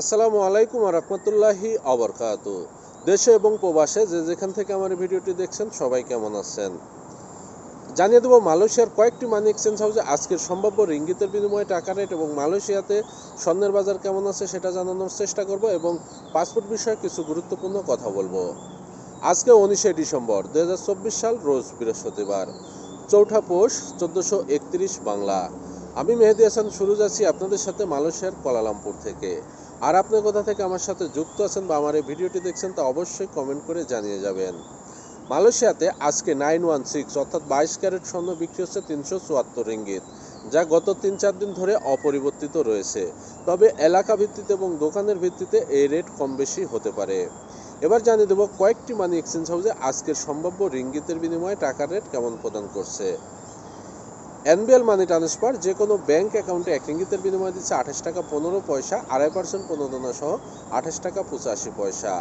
আসসালামু আলাইকুম রহমতুল্লাহি অবরকাত দেশে এবং প্রবাসে যে যেখান থেকে আমার ভিডিওটি দেখছেন, সবাই কেমন আছেন? জানিয়ে দেবো, মালয়েশিয়ার কয়েকটি মানি এক্সচেঞ্জ হাউসে আজকের সম্ভাব্য রিঙ্গিতের বিনিময়ে টাকা রেট এবং মালয়েশিয়াতে স্বর্ণের বাজার কেমন আছে সেটা জানানোর চেষ্টা করব এবং পাসপোর্ট বিষয়ে কিছু গুরুত্বপূর্ণ কথা বলব। আজকে উনিশে ডিসেম্বর দুই হাজার চব্বিশ সাল, রোজ বৃহস্পতিবার। চৌঠা পৌষ, চোদ্দোশো বাংলা। আমি মেহেদি হাসান সুরুজ আছি আপনাদের সাথে মালয়েশিয়ার কোলালামপুর থেকে। আর আপনি কোথা থেকে আমার সাথে যুক্ত আছেন বা আমার এই ভিডিওটি দেখছেন তা অবশ্যই কমেন্ট করে জানিয়ে যাবেন। মালয়েশিয়াতে আজকে নাইন ওয়ান সিক্স অর্থাৎ বাইশ ক্যারেট স্বর্ণ বিক্রি হচ্ছে তিনশো চুয়াত্তর রিঙ্গিত, যা গত তিন চার দিন ধরে অপরিবর্তিত রয়েছে। তবে এলাকা ভিত্তিতে এবং দোকানের ভিত্তিতে এই রেট কম বেশি হতে পারে। এবার জানিয়ে দেবো কয়েকটি মানি এক্সচেঞ্জ হাউসে আজকের সম্ভাব্য রিঙ্গিতের বিনিময়ে টাকার রেট কেমন প্রদান করছে। এনবিএল মানি ট্রান্সফার যে কোনো ব্যাংক অ্যাকাউন্টে এক ইঙ্গিতের বিনিময়ে দিচ্ছে আঠাশ টাকা পনেরো পয়সা, আড়াই পার্সেন্ট প্রণোদনা সহ আঠাশ টাকা পঁচাশি পয়সা।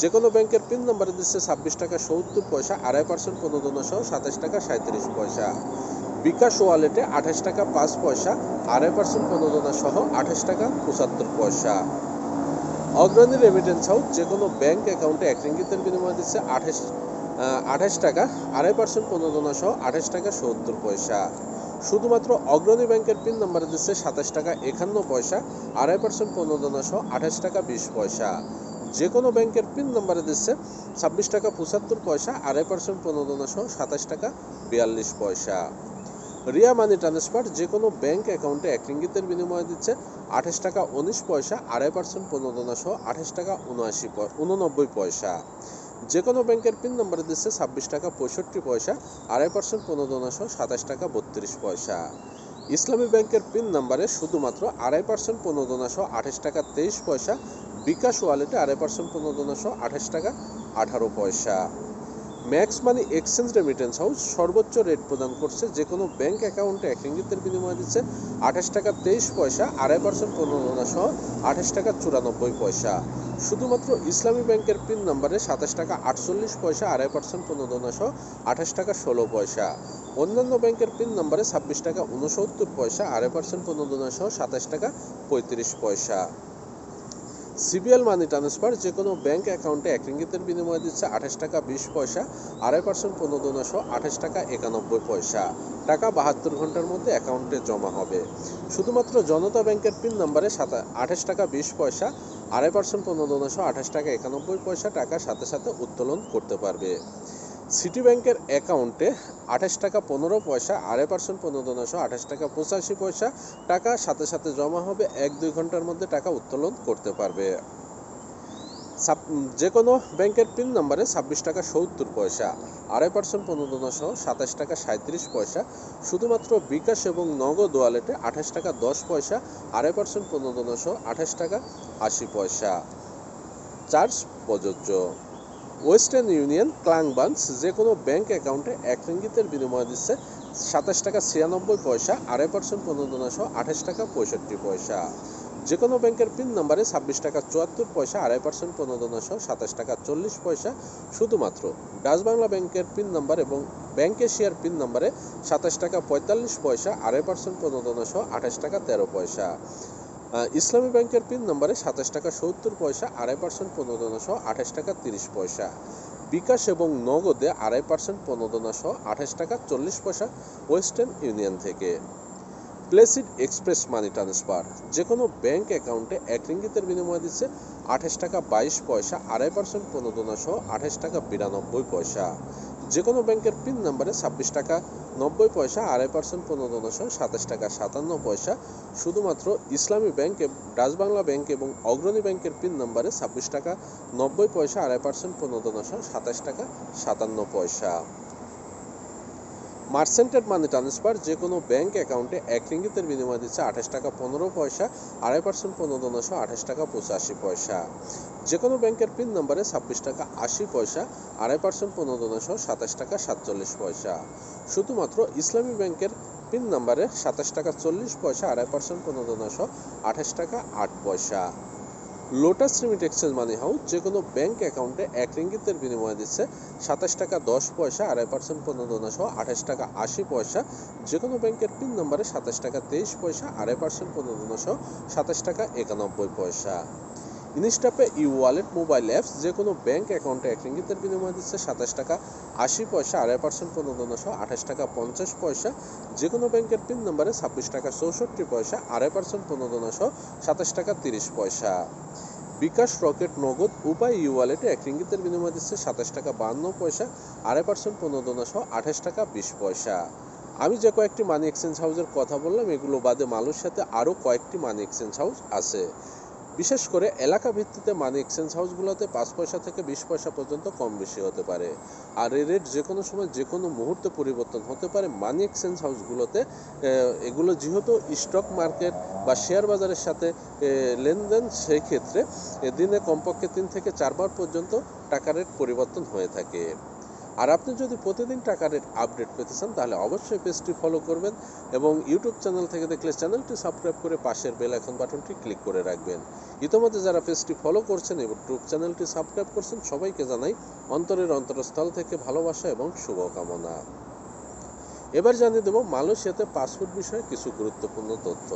যে কোনো ব্যাংকের পিন নম্বরে দিচ্ছে ছাব্বিশ টাকা সত্তর পয়সা, আড়াই পার্সেন্ট প্রণোদনা সহ সাতাশ টাকা সাঁত্রিশ পয়সা। বিকাশ ওয়ালেটে আঠাশ টাকা পাঁচ পয়সা, আড়াই পার্সেন্ট প্রণোদনা সহ আঠাশ টাকা পঁচাত্তর পয়সা। অগ্রণী রেমিটেন্স হাউস যে কোনো ব্যাংক অ্যাকাউন্টে এক রিঙ্গিতের বিনিময়ে দিচ্ছে আঠাশ আঠাশ টাকা, আড়াই পার্সেন্ট প্রণোদনা সহ আঠাশ টাকা সত্তর পয়সা। শুধুমাত্র অগ্রণী ব্যাংকের পিন নম্বরে দিচ্ছে সাতাশ টাকা একান্ন পয়সা, আড়াই পার্সেন্ট প্রণোদনা সহ আঠাশ টাকা বিশ পয়সা। যে কোনো ব্যাংকের পিন নম্বরে দিচ্ছে ছাব্বিশ টাকা পঁচাত্তর পয়সা, আড়াই পার্সেন্ট প্রণোদনা সহ সাতাশ টাকা বিয়াল্লিশ পয়সা। রিয়া মানি ট্রান্সফার যে কোনো ব্যাংক অ্যাকাউন্টে এক রিঙ্গিতের বিনিময়ে দিচ্ছে আঠাশ টাকা উনিশ পয়সা, আড়াই পার্সেন্ট প্রণোদনা সহ আঠাশ টাকা উনআশি উননব্বই পয়সা। যে কোনো ব্যাংকের পিন নম্বরে দিচ্ছে ছাব্বিশ টাকা পঁয়ষট্টি পয়সা, আড়াই পার্সেন্ট প্রণোদনা সহ সাতাশ টাকা বত্রিশ পয়সা। ইসলামী ব্যাংকের পিন নম্বরে শুধুমাত্র আড়াই পার্সেন্ট প্রণোদনা সহ আঠাশ টাকা তেইশ পয়সা, বিকাশ ওয়ালেটে আড়াই পার্সেন্ট প্রণোদনা সহ আঠাশ টাকা আঠারো পয়সা। Max Money Exchange remittance house সর্বোচ্চ রেট প্রদান করছে। যে কোনো ব্যাংক অ্যাকাউন্টে এক রিঙ্গিতের বিনিময়ে দিচ্ছে আঠাশ টাকা তেইশ পয়সা, আড়াই পার্সেন্ট প্রণোদনা সহ আঠাশ টাকা চুরানব্বই পয়সা। শুধুমাত্র ইসলামী ব্যাংকের পিন নম্বরে সাতাশ টাকা আটচল্লিশ পয়সা, আড়াই পার্সেন্ট প্রণোদনা সহ আঠাশ টাকা ষোলো পয়সা। অন্যান্য ব্যাংকের পিন নম্বরে ছাব্বিশ টাকা উনসত্তর পয়সা, আড়াই পার্সেন্ট প্রণোদনা সহ সাতাশ টাকা পঁয়ত্রিশ পয়সা। সিবিএল মানি ট্রান্সফার যে কোনো ব্যাঙ্ক অ্যাকাউন্টে এক রিঙ্গিতের বিনিময়ে দিচ্ছে আঠাশ টাকা বিশ পয়সা, আড়াই পার্সেন্ট পনেরো সহ আঠাশ টাকা একানব্বই পয়সা। টাকা বাহাত্তর ঘণ্টার মধ্যে অ্যাকাউন্টে জমা হবে। শুধুমাত্র জনতা ব্যাংকের পিন নাম্বারে সাতা, আঠাশ টাকা বিশ পয়সা, আড়াই পার্সেন্ট পনেরো সহ আঠাশ টাকা একানব্বই পয়সা টাকা সাথে সাথে উত্তোলন করতে পারবে। সিটি ব্যাংকের অ্যাকাউন্টে আঠাশ টাকা পনেরো পয়সা, আড়াই পার্সেন্ট প্রণোদনা সহ আঠাশ টাকা পঁচাশি পয়সা টাকা সাথে সাথে জমা হবে এক দুই ঘণ্টার মধ্যে টাকা উত্তোলন করতে পারবে। যে কোনো ব্যাংকের পিন নাম্বারে ছাব্বিশ টাকা সত্তর পয়সা, আড়াই পার্সেন্ট প্রণোদনা সহ সাতাশ টাকা সাঁত্রিশ পয়সা, শুধুমাত্র বিকাশ এবং নগদ ওয়ালেটে আঠাশ টাকা দশ পয়সা, আড়াই পার্সেন্ট প্রণোদনা সহ আঠাশ টাকা আশি পয়সা। চার্জ প্রযোজ্য। ওয়েস্টার্ন ইউনিয়ন ক্লাং বান্স যে কোনো ব্যাংক অ্যাকাউন্টে এক রিঙ্গিতের বিনিময় দিচ্ছে সাতাশ টাকা ছিয়ানব্বই পয়সা, আড়াই পার্সেন্ট প্রণোদনা সহ আঠাশ টাকা পঁয়ষট্টি পয়সা। যে কোনো ব্যাংকের পিন নাম্বারে ছাব্বিশ টাকা চুয়াত্তর পয়সা, আড়াই পার্সেন্ট প্রণোদনা সহ সাতাশ টাকা চল্লিশ পয়সা শুধুমাত্র। ডাচ বাংলা ব্যাংকের পিন নাম্বার এবং ব্যাংক এশিয়ার পিন নাম্বারে সাতাশ টাকা পঁয়তাল্লিশ পয়সা, আড়াই পার্সেন্ট প্রণোদনা সহ আঠাশ টাকা তেরো পয়সা। ইসলামী ব্যাংকের পিন নম্বরে সাতাশ টাকা সত্তর পয়সা, আড়াই পার্সেন্ট প্রণোদনা সহ আঠাশ টাকা তিরিশ পয়সা। বিকাশ এবং নগদে আড়াই পার্সেন্ট প্রণোদনা সহ আঠাশ টাকা চল্লিশ পয়সা ওয়েস্টার্ন ইউনিয়ন থেকে। প্লেসিড এক্সপ্রেস মানি ট্রান্সফার যে কোনো ব্যাংক অ্যাকাউন্টে এক রিঙ্গিতের বিনিময়ে দিচ্ছে আঠাশ টাকা বাইশ পয়সা, আড়াই পার্সেন্ট প্রণোদনা সহ আঠাশ টাকা বিরানব্বই পয়সা। যে কোনো ব্যাংকের পিন নাম্বারে ছাব্বিশ টাকা, নব্বই পয়সা, আড়াই পার্সেন্ট পনেরো সহ সাতাশ টাকা, সাতান্ন পয়সা, শুধুমাত্র ইসলামী ব্যাংক ডাচ বাংলা ব্যাংক এবং অগ্রণী ব্যাংকের পিন নাম্বারে ছাব্বিশ টাকা, নব্বই পয়সা, আড়াই পার্সেন্ট পনেরো সহ সাতাশ টাকা, সাতান্ন পয়সা। মার্সেন্টেড মানি ট্রান্সফার যে কোনো ব্যাংক অ্যাকাউন্টে এক রিঙ্গিতের বিনিময় দিচ্ছে আঠাশ টাকা পনেরো পয়সা, আড়াই পার্সেন্ট প্রণোদনা সহ আঠাশ টাকা পঁচাশি পয়সা। যে কোনো ব্যাংকের পিন নম্বরে ছাব্বিশ টাকা আশি পয়সা, আড়াই পার্সেন্ট প্রণোদনা সহ সাতাশ টাকা সাতচল্লিশ পয়সা। শুধুমাত্র ইসলামী ব্যাংকের পিন নম্বরে সাতাশ টাকা চল্লিশ পয়সা, আড়াই পার্সেন্ট প্রণোদনা সহ আঠাশ টাকা আট পয়সা। Lotus Remit Exchange Money House যে কোনো ব্যাংক অ্যাকাউন্টে এক রিঙ্গিতের বিনিময় দিচ্ছে সাতাশ টাকা দশ পয়সা, আড়াই পার্সেন্ট প্রণোদনা সহ আঠাশ টাকা আশি পয়সা। যে কোনো ব্যাংকের পিন নম্বরে সাতাশ টাকা তেইশ পয়সা, আড়াই পার্সেন্ট প্রণোদনা সহ সাতাশ টাকা একানব্বই পয়সা। InstaPay E wallet mobile apps যে কোনো ব্যাঙ্ক অ্যাকাউন্টে এক রিঙ্গিতের বিনিময়ে দিচ্ছে সাতাশ টাকা, আশি পয়সা, আড়াই পার্সেন্ট প্রণোদনা সহ আঠাশ টাকা, পঞ্চাশ পয়সা। যে কোনো ব্যাংকের পিন নম্বরে ছাব্বিশ টাকা, চৌষট্টি পয়সা, আড়াই পার্সেন্ট প্রণোদনা সহ সাতাশ টাকা, তিরিশ পয়সা। বিকাশ রকেট নগদ উপায় ই ওয়ালেটে এক রিঙ্গিতের বিনিময়ে দিচ্ছে সাতাশ টাকা, বান্ন পয়সা, আড়াই পার্সেন্ট প্রণোদনা সহ আঠাশ টাকা, বিশ পয়সা। আমি যে কয়েকটি মানি এক্সচেঞ্জ হাউসের কথা বললাম, এগুলো বাদে মালয়েশিয়াতে আরও কয়েকটি মানি এক্সচেঞ্জ হাউস আছে। বিশেষ করে এলাকা ভিত্তিতে মানি এক্সচেঞ্জ হাউসগুলোতে পাঁচ পয়সা থেকে বিশ পয়সা পর্যন্ত কম বেশি হতে পারে। আর এই রেট যে কোনো সময় যে কোনো মুহূর্তে পরিবর্তন হতে পারে মানি এক্সচেঞ্জ হাউসগুলোতে। এগুলো যেহেতু স্টক মার্কেট বা শেয়ার বাজারের সাথে লেনদেন, সেই ক্ষেত্রে দিনে কমপক্ষে তিন থেকে চারবার পর্যন্ত টাকা রেট পরিবর্তন হয়ে থাকে। আর আপনি যদি প্রতিদিন টাকা রেট আপডেট পেতে চান, তাহলে অবশ্যই পেজটি ফলো করবেন এবং ইউটিউব চ্যানেল থেকে দেখলে চ্যানেলটি সাবস্ক্রাইব করে পাশের বেল আইকন বাটনটি ক্লিক করে রাখবেন। ইতোমধ্যে যারা পেজটি ফলো করছেন এবং ইউটিউব চ্যানেলটি সাবস্ক্রাইব করছেন, সবাইকে জানাই অন্তরের অন্তরস্থল থেকে ভালোবাসা এবং শুভকামনা। এবার জানিয়ে দেব মালয়েশিয়াতে পাসপোর্ট বিষয়ে কিছু গুরুত্বপূর্ণ তথ্য।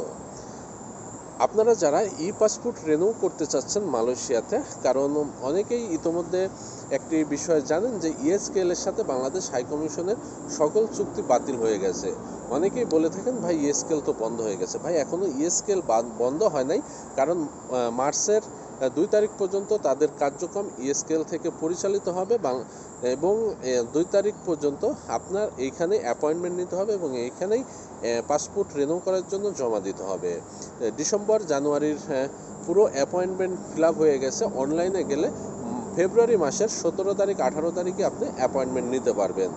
আপনারা যারা ই পাসপোর্ট রেনিউ করতে চাচ্ছেন মালয়েশিয়াতে, কারণ অনেকেই ইতোমধ্যে একটি বিষয় জানেন যে ইএসকেএল এর সাথে বাংলাদেশ হাই কমিশনের সকল চুক্তি বাতিল হয়ে গেছে। অনেকেই বলে থাকেন, ভাই ইএসকেএল তো বন্ধ হয়ে গেছে। ভাই, এখনও ইএসকেএল বন্ধ হয় নাই, কারণ মার্চের দুই তারিখ পর্যন্ত তাদের কার্যক্রম ইএসকেএল থেকে পরিচালিত হবে এবং দুই তারিখ পর্যন্ত আপনার এইখানে অ্যাপয়েন্টমেন্ট নিতে হবে এবং এইখানেই পাসপোর্ট রিনিউ করার জন্য জমা দিতে হবে। ডিসেম্বর, জানুয়ারির পুরো অ্যাপয়েন্টমেন্ট ফিল হয়ে গেছে। অনলাইনে গেলে ফেব্রুয়ারি মাসের সতেরো তারিখ, আঠারো তারিখে আপনি অ্যাপয়েন্টমেন্ট নিতে পারবেন।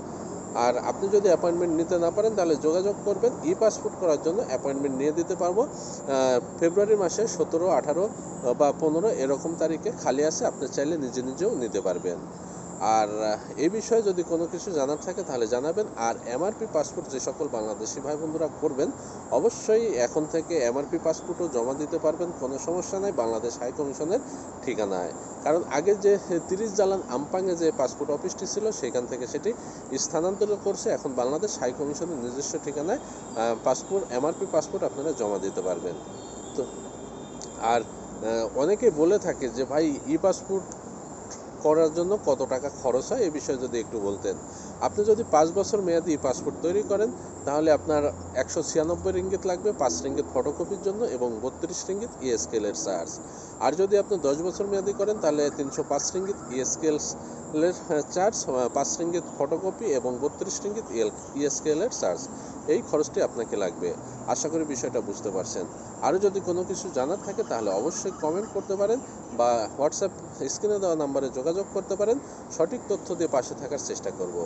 আর আপনি যদি অ্যাপয়েন্টমেন্ট নিতে না পারেন, তাহলে যোগাযোগ করবেন। ই পাসপোর্ট করার জন্য অ্যাপয়েন্টমেন্ট নিয়ে দিতে পারব। ফেব্রুয়ারি মাসে সতেরো, আঠারো বা পনেরো এরকম তারিখে খালি আছে, আপনি চাইলে নিজে নিজেও নিতে পারবেন। আর এই বিষয়ে যদি কোনো কিছু জানার থাকে তাহলে জানাবেন। আর এমআরপি পাসপোর্ট যে সকল বাংলাদেশি ভাই বন্ধুরা করবেন, অবশ্যই এখন থেকে এমআরপি পাসপোর্টও জমা দিতে পারবেন, কোনো সমস্যা নাই বাংলাদেশ হাই কমিশনের ঠিকানায়। কারণ আগে যে তিরিশ জালান আমপাঙে যে পাসপোর্ট অফিসটি ছিল, সেখান থেকে সেটি স্থানান্তর করছে। এখন বাংলাদেশ হাই কমিশনের নিজস্ব ঠিকানায় পাসপোর্ট, এমআরপি পাসপোর্ট আপনারা জমা দিতে পারবেন। তো, আর অনেকে বলে থাকে যে, ভাই ই পাসপোর্ট করার জন্য কত টাকা খরচ হয় এ বিষয়ে যদি একটু বলতেন। আপনি যদি পাঁচ বছর মেয়াদি পাসপোর্ট তৈরি করেন, তাহলে আপনার একশো ছিয়ানব্বই রিঙ্গিত লাগবে, পাঁচ রিঙ্গিত ফটোকপির জন্য এবং বত্রিশ রিঙ্গিত ইএসকেলের চার্জ আর যদি আপনি দশ বছর মেয়াদি করেন, তাহলে তিনশো পাঁচ রিঙ্গিত ইএসকেলের চার্জ পাঁচ রিঙ্গিত ফটোকপি এবং বত্রিশ রিঙ্গিত ইএসকেলের চার্জ। এই খরচটি আপনাকে লাগবে। আশা করি বিষয়টা বুঝতে পারছেন। আরও যদি কোনো কিছু জানার থাকে, তাহলে অবশ্যই কমেন্ট করতে পারেন বা হোয়াটসঅ্যাপ স্ক্রিনে দেওয়া নাম্বারে যোগাযোগ করতে পারেন। সঠিক তথ্য দিয়ে পাশে থাকার চেষ্টা করব।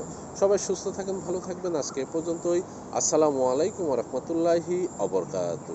সবাই সুস্থ থাকেন, ভালো থাকবেন। আজকে এ পর্যন্তই। আসসালামু আলাইকুম রহমতুল্লাহি অবরকাত